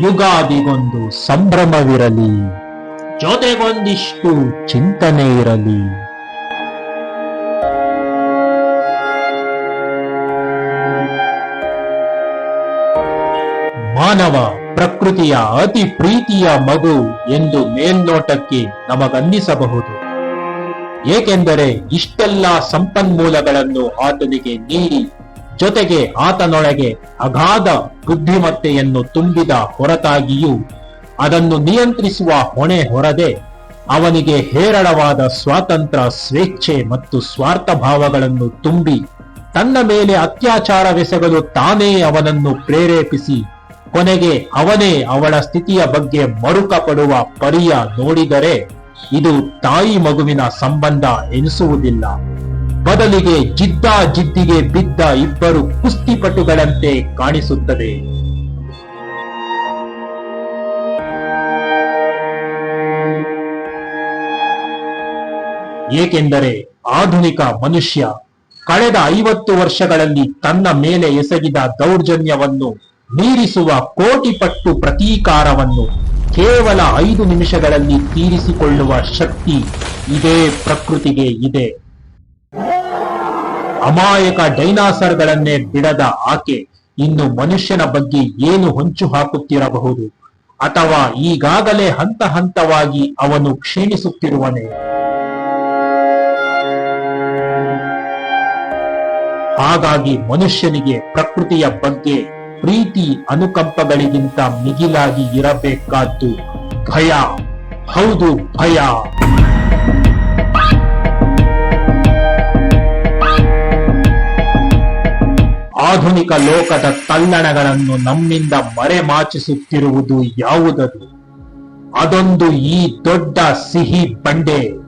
ಯುಗಾದಿಗೊಂದು ಸಂಭ್ರಮವಿರಲಿ. ಜೊತೆಗೊಂದಿಷ್ಟು ಚಿಂತನೆ ಇರಲಿ ಮಾನವ ಪ್ರಕೃತಿಯ ಅತಿ ಪ್ರೀತಿಯ ಮಗು ಎಂದು ಮೇಲ್ನೋಟಕ್ಕೆ ನಮಗನ್ನಿಸಬಹುದು. ಏಕೆಂದರೆ ಇಷ್ಟೆಲ್ಲ ಸಂಪನ್ಮೂಲಗಳನ್ನು ಆತನಿಗೆ ನೀಡಿ ಜೊತೆಗೆ ಆತನೊಳಗೆ ಅಗಾಧ ಬುದ್ಧಿಮತ್ತೆಯನ್ನು ತುಂಬಿದ ಹೊರತಾಗಿಯೂ ಅದನ್ನು ನಿಯಂತ್ರಿಸುವ ಹೊಣೆ ಹೊರದೆ ಅವನಿಗೆ ಹೇರಳವಾದ ಸ್ವಾತಂತ್ರ್ಯ, ಸ್ವೇಚ್ಛೆ ಮತ್ತು ಸ್ವಾರ್ಥ ಭಾವಗಳನ್ನು ತುಂಬಿ ತನ್ನ ಮೇಲೆ ಅತ್ಯಾಚಾರವೆಸಗಲು ತಾನೇ ಅವನನ್ನು ಪ್ರೇರೇಪಿಸಿ ಕೊನೆಗೆ ಅವನೇ ಅವಳ ಸ್ಥಿತಿಯ ಬಗ್ಗೆ ಮರುಕ ಪಡುವ ಪರಿಯ ನೋಡಿದರೆ ಇದು ತಾಯಿ ಮಗುವಿನ ಸಂಬಂಧ ಎನಿಸುವುದಿಲ್ಲ. ಬದಲಿಗೆ ಜಿದ್ದ ಜಿದ್ದಿಗೆ ಬಿದ್ದ ಇಬ್ಬರು ಕುಸ್ತಿಪಟುಗಳಂತೆ ಕಾಣಿಸುತ್ತದೆ. ಏಕೆಂದರೆ ಆಧುನಿಕ ಮನುಷ್ಯ ಕಳೆದ ಐವತ್ತು ವರ್ಷಗಳಲ್ಲಿ ತನ್ನ ಮೇಲೆ ಎಸಗಿದ ದೌರ್ಜನ್ಯವನ್ನು ಮೀರಿಸುವ ಕೋಟಿ ಪಟ್ಟು ಪ್ರತೀಕಾರವನ್ನು ಕೇವಲ ಐದು ನಿಮಿಷಗಳಲ್ಲಿ ತೀರಿಸಿಕೊಳ್ಳುವ ಶಕ್ತಿ ಇದೇ ಪ್ರಕೃತಿಗೆ ಇದೆ. ಅಮಾಯಕ ಡೈನಾಸರ್ಗಳನ್ನೇ ಬಿಡದ ಆಕೆ ಇನ್ನು ಮನುಷ್ಯನ ಬಗ್ಗೆ ಏನು ಹೊಂಚು ಹಾಕುತ್ತಿರಬಹುದು? ಅಥವಾ ಈಗಾಗಲೇ ಹಂತ ಹಂತವಾಗಿ ಅವನು ಕ್ಷೀಣಿಸುತ್ತಿರುವನೆ? ಹಾಗಾಗಿ ಮನುಷ್ಯನಿಗೆ ಪ್ರಕೃತಿಯ ಬಗ್ಗೆ ಪ್ರೀತಿ ಅನುಕಂಪಗಳಿಗಿಂತ ಮಿಗಿಲಾಗಿ ಇರಬೇಕಾದ್ದು ಭಯ. ಹೌದು ಭಯ. ಆಧುನಿಕ ಲೋಕದ ತಲ್ಲಣಗಳನ್ನು ನಮ್ಮಿಂದ ಮರೆಮಾಚಿಸುತ್ತಿರುವುದು ಯಾವುದದು? ಅದೊಂದು ಈ ದೊಡ್ಡ ಸಿಹಿ ಬಂಡೆ.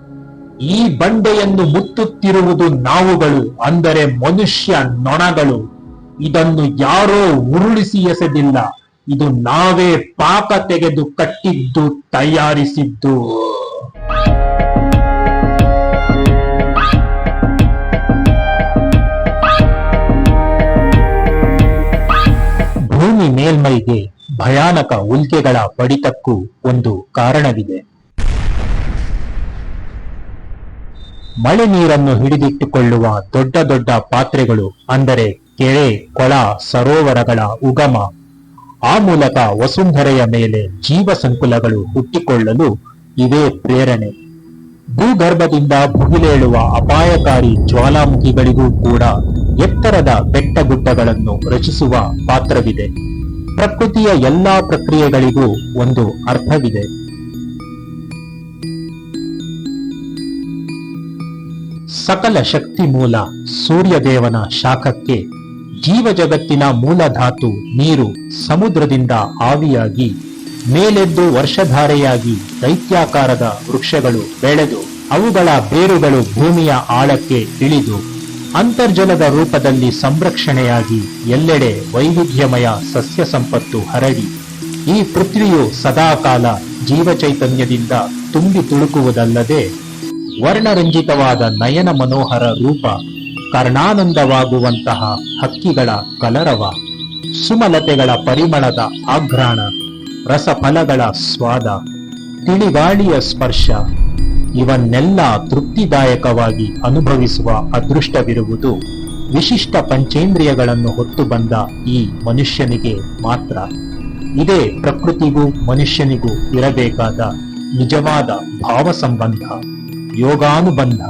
ಈ ಬಂಡೆಯನ್ನು ಮುತ್ತುತ್ತಿರುವುದು ನಾವುಗಳು, ಅಂದರೆ ಮನುಷ್ಯ ನೊಣಗಳು. ಇದನ್ನು ಯಾರೋ ಉರುಳಿಸಿ ಎಸೆದಿಲ್ಲ. ಇದು ನಾವೇ ಪಾಕ ತೆಗೆದು ಕಟ್ಟಿದ್ದು, ತಯಾರಿಸಿದ್ದು. ಭೂಮಿ ಮೇಲ್ಮೈಗೆ ಭಯಾನಕ ಉಲ್ಕೆಗಳ ಬಡಿತಕ್ಕೂ ಒಂದು ಕಾರಣವಿದೆ. ಮಳೆ ನೀರನ್ನು ಹಿಡಿದಿಟ್ಟುಕೊಳ್ಳುವ ದೊಡ್ಡ ದೊಡ್ಡ ಪಾತ್ರೆಗಳು ಅಂದರೆ ಕೆರೆ, ಕೊಳ, ಸರೋವರಗಳ ಉಗಮ, ಆ ಮೂಲಕ ವಸುಂಧರೆಯ ಮೇಲೆ ಜೀವ ಸಂಕುಲಗಳು ಹುಟ್ಟಿಕೊಳ್ಳಲು ಇದೇ ಪ್ರೇರಣೆ. ಭೂಗರ್ಭದಿಂದ ಭುಗಿಲೇಳುವ ಅಪಾಯಕಾರಿ ಜ್ವಾಲಾಮುಖಿಗಳಿಗೂ ಕೂಡ ಎತ್ತರದ ಬೆಟ್ಟಗುಡ್ಡಗಳನ್ನು ರಚಿಸುವ ಪಾತ್ರವಿದೆ. ಪ್ರಕೃತಿಯ ಎಲ್ಲಾ ಪ್ರಕ್ರಿಯೆಗಳಿಗೂ ಒಂದು ಅರ್ಥವಿದೆ. ಸಕಲ ಶಕ್ತಿ ಮೂಲ ಸೂರ್ಯದೇವನ ಶಾಖಕ್ಕೆ ಜೀವ ಜಗತ್ತಿನ ಮೂಲ ಧಾತು ನೀರು ಸಮುದ್ರದಿಂದ ಆವಿಯಾಗಿ, ಮೇಲೆದ್ದು ವರ್ಷಧಾರೆಯಾಗಿ ದೈತ್ಯಾಕಾರದ ವೃಕ್ಷಗಳು ಬೆಳೆದು ಅವುಗಳ ಬೇರುಗಳು ಭೂಮಿಯ ಆಳಕ್ಕೆ ಇಳಿದು ಅಂತರ್ಜಲದ ರೂಪದಲ್ಲಿ ಸಂರಕ್ಷಣೆಯಾಗಿ ಎಲ್ಲೆಡೆ ವೈವಿಧ್ಯಮಯ ಸಸ್ಯ ಸಂಪತ್ತು ಹರಡಿ. ಈ ಪೃಥ್ವಿಯು ಸದಾಕಾಲ ಜೀವಚೈತನ್ಯದಿಂದ ತುಂಬಿ ತುಳುಕುವುದಲ್ಲದೆ ವರ್ಣರಂಜಿತವಾದ ನಯನ ಮನೋಹರ ರೂಪ, ಕರ್ಣಾನಂದವಾಗುವಂತಹ ಹಕ್ಕಿಗಳ ಕಲರವ, ಸುಮಲತೆಗಳ ಪರಿಮಳದ ಆಘ್ರಾಣ, ರಸಫಲಗಳ ಸ್ವಾದ, ತಿಳಿಗಾಳಿಯ ಸ್ಪರ್ಶ ಇವನ್ನೆಲ್ಲ ತೃಪ್ತಿದಾಯಕವಾಗಿ ಅನುಭವಿಸುವ ಅದೃಷ್ಟವಿರುವುದು. ವಿಶಿಷ್ಟ ಪಂಚೇಂದ್ರಿಯಗಳನ್ನು ಹೊತ್ತು ಬಂದ ಈ ಮನುಷ್ಯನಿಗೆ ಮಾತ್ರ. ಇದೇ ಪ್ರಕೃತಿಗೂ ಮನುಷ್ಯನಿಗೂ ಇರಬೇಕಾದ ನಿಜವಾದ ಭಾವ ಸಂಬಂಧ ಯೋಗಾನುಬಂಧ.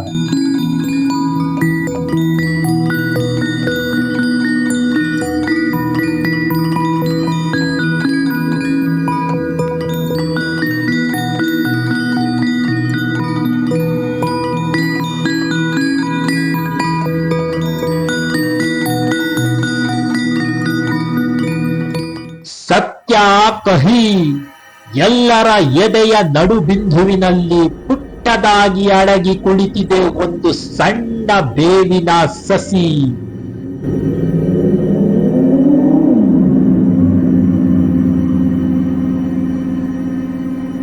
ಕಹಿ, ಎಲ್ಲರ ಎದೆಯ ನಡುಬಿಂದುವಿನಲ್ಲಿ ಪುಟ್ಟದಾಗಿ ಅಡಗಿ ಕುಳಿತಿದೆ ಒಂದು ಸಣ್ಣ ಬೇವಿನ ಸಸಿ.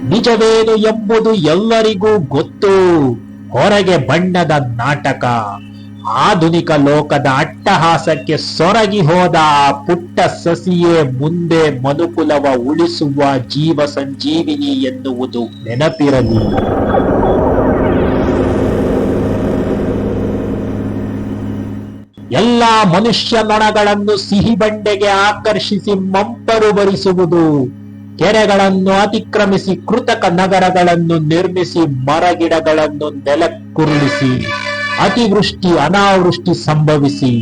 ನಿಜವೇನು ಎಂಬುದು ಎಲ್ಲರಿಗೂ ಗೊತ್ತು. ಹೊರಗೆ ಬಣ್ಣದ ನಾಟಕ. ಆಧುನಿಕ ಲೋಕದ ಅಟ್ಟಹಾಸಕ್ಕೆ ಸೊರಗಿ ಹೋದ ಪುಟ್ಟ ಸಸಿಯೇ ಮುಂದೆ ಮನುಕುಲವ ಉಳಿಸುವ ಜೀವ ಸಂಜೀವಿನಿ ಎನ್ನುವುದು ನೆನಪಿರಲಿ. ಎಲ್ಲ ಮನುಷ್ಯ ನೊಣಗಳನ್ನು ಸಿಹಿ ಬಂಡೆಗೆ ಆಕರ್ಷಿಸಿ ಮಂಪರು ಬರಿಸುವುದು, ಕೆರೆಗಳನ್ನು ಅತಿಕ್ರಮಿಸಿ ಕೃತಕ ನಗರಗಳನ್ನು ನಿರ್ಮಿಸಿ ಮರಗಿಡಗಳನ್ನು ನೆಲಕ್ಕುರುಳಿಸಿ. ಅತಿವೃಷ್ಟಿ, ಅನಾವೃಷ್ಟಿ ಸಂಭವಿಸಿ,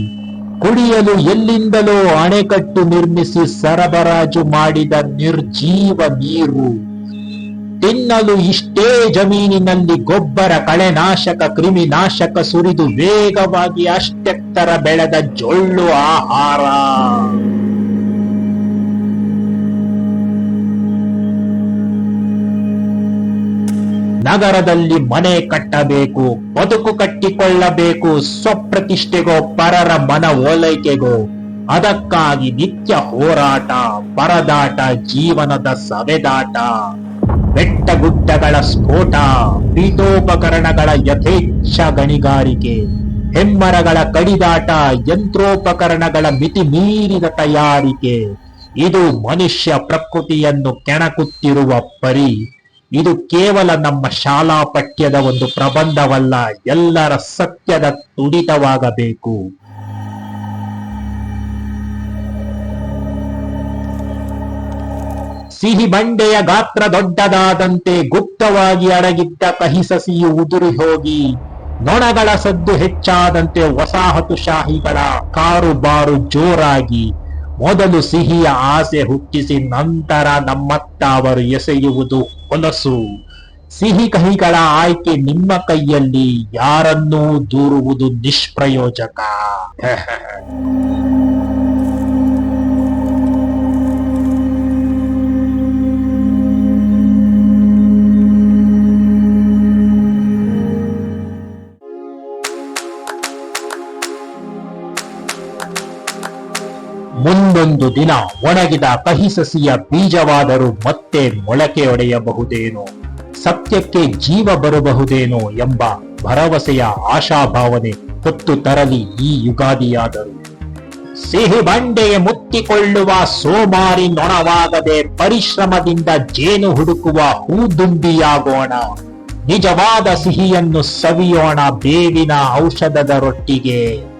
ಕುಡಿಯಲು ಎಲ್ಲಿಂದಲೋ ಅಣೆಕಟ್ಟು ನಿರ್ಮಿಸಿ ಸರಬರಾಜು ಮಾಡಿದ ನಿರ್ಜೀವ ನೀರು, ತಿನ್ನಲು ಇಷ್ಟೇ ಜಮೀನಿನಲ್ಲಿ ಗೊಬ್ಬರ ಕಳೆನಾಶಕ, ಕ್ರಿಮಿನಾಶಕ ಸುರಿದು ವೇಗವಾಗಿ ಅಷ್ಟೆತ್ತರ ಬೆಳೆದ ಜೊಳ್ಳು ಆಹಾರ. ನಗರದಲ್ಲಿ ಮನೆ ಕಟ್ಟಬೇಕು, ಬದುಕು ಕಟ್ಟಿಕೊಳ್ಳಬೇಕು, ಸ್ವಪ್ರತಿಷ್ಠೆಗೋ, ಪರರ ಮನ ಓಲೈಕೆಗೋ. ಅದಕ್ಕಾಗಿ ನಿತ್ಯ ಹೋರಾಟ ಪರದಾಟ ಜೀವನದ ಸವೆದಾಟ. ಬೆಟ್ಟ ಗುಡ್ಡಗಳ ಸ್ಫೋಟ, ಪೀಠೋಪಕರಣಗಳ ಯಥೇಚ್ಛ ಗಣಿಗಾರಿಕೆ. ಹೆಮ್ಮರಗಳ ಕಡಿದಾಟ, ಯಂತ್ರೋಪಕರಣಗಳ ಮಿತಿ ಮೀರಿದ ತಯಾರಿಕೆ. ಇದು ಮನುಷ್ಯ ಪ್ರಕೃತಿಯನ್ನು ಕೆಣಕುತ್ತಿರುವ ಪರಿ. ಇದು ಕೇವಲ ನಮ್ಮ ಶಾಲಾ ಪಠ್ಯದ ಒಂದು ಪ್ರಬಂಧವಲ್ಲ, ಎಲ್ಲರ ಸತ್ಯದ ತುಡಿತವಾಗಬೇಕು. ಸಿಹಿ ಬಂಡೆಯ ಗಾತ್ರ ದೊಡ್ಡದಾದಂತೆ ಗುಪ್ತವಾಗಿ ಅಡಗಿದ್ದ ಕಹಿ ಸಸಿಯು ಉದುರಿ ಹೋಗಿ, ನೊಣಗಳ ಸದ್ದು ಹೆಚ್ಚಾದಂತೆ ವಸಾಹತುಶಾಹಿಗಳ ಕಾರುಬಾರು ಜೋರಾಗಿ ಮೊದಲು ಸಿಹಿಯ ಆಸೆ ಹುಟ್ಟಿಸಿ ನಂತರ ನಮ್ಮತ್ತ ಅವರು ಎಸೆಯುವುದು ಹೊಲಸು. ಸಿಹಿ ಕಹಿಗಳ ಆಯ್ಕೆ ನಿಮ್ಮ ಕೈಯಲ್ಲಿ, ಯಾರನ್ನೂ ದೂರುವುದು ನಿಷ್ಪ್ರಯೋಜಕ. ಮುಂದೊಂದು ದಿನ ಒಣಗಿದ ಕಹಿ ಸಸಿಯ ಬೀಜವಾದರೂ ಮತ್ತೆ ಮೊಳಕೆಯೊಡೆಯಬಹುದೇನೋ ಸತ್ಯಕ್ಕೆ ಜೀವ ಬರಬಹುದೇನೋ ಎಂಬ ಭರವಸೆಯ ಆಶಾಭಾವನೆ ಹೊತ್ತು ತರಲಿ ಈ ಯುಗಾದಿಯಾದರು. ಸಿಹಿ ಬಂಡೆಗೆ ಮುತ್ತಿಕೊಳ್ಳುವ ಸೋಮಾರಿ ನೊಣವಾಗದೆ ಪರಿಶ್ರಮದಿಂದ ಜೇನು ಹುಡುಕುವ ಹೂದುಂಬಿಯಾಗೋಣ. ನಿಜವಾದ ಸಿಹಿಯನ್ನು ಸವಿಯೋಣ ಬೇವಿನ ಔಷಧದ ರೊಟ್ಟಿಗೆ.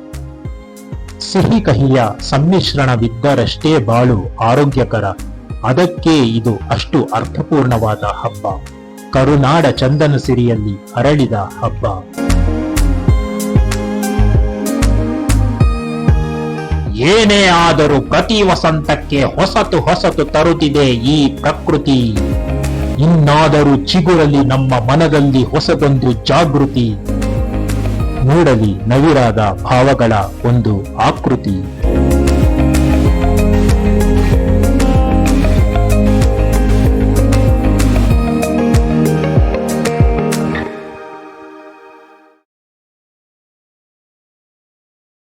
ಸಿಹಿ ಕಹಿಯ ಸಮ್ಮಿಶ್ರಣವಿದ್ದರಷ್ಟೇ ಬಾಳು ಆರೋಗ್ಯಕರ. ಅದಕ್ಕೆ ಇದು ಅಷ್ಟು ಅರ್ಥಪೂರ್ಣವಾದ ಹಬ್ಬ. ಕರುನಾಡ ಚಂದನ ಸಿರಿಯಲ್ಲಿ ಅರಳಿದ ಹಬ್ಬ. ಏನೇ ಆದರೂ ಪ್ರತಿ ವಸಂತಕ್ಕೆ ಹೊಸತು ಹೊಸತು ತರುತ್ತಿದೆ ಈ ಪ್ರಕೃತಿ. ಇನ್ನಾದರೂ ಚಿಗುರಲಿ ನಮ್ಮ ಮನದಲ್ಲಿ ಹೊಸದೊಂದು ಜಾಗೃತಿ. ಮೂಡಲಿ ನವಿರಾದ ಭಾವಗಳ ಒಂದು ಆಕೃತಿ.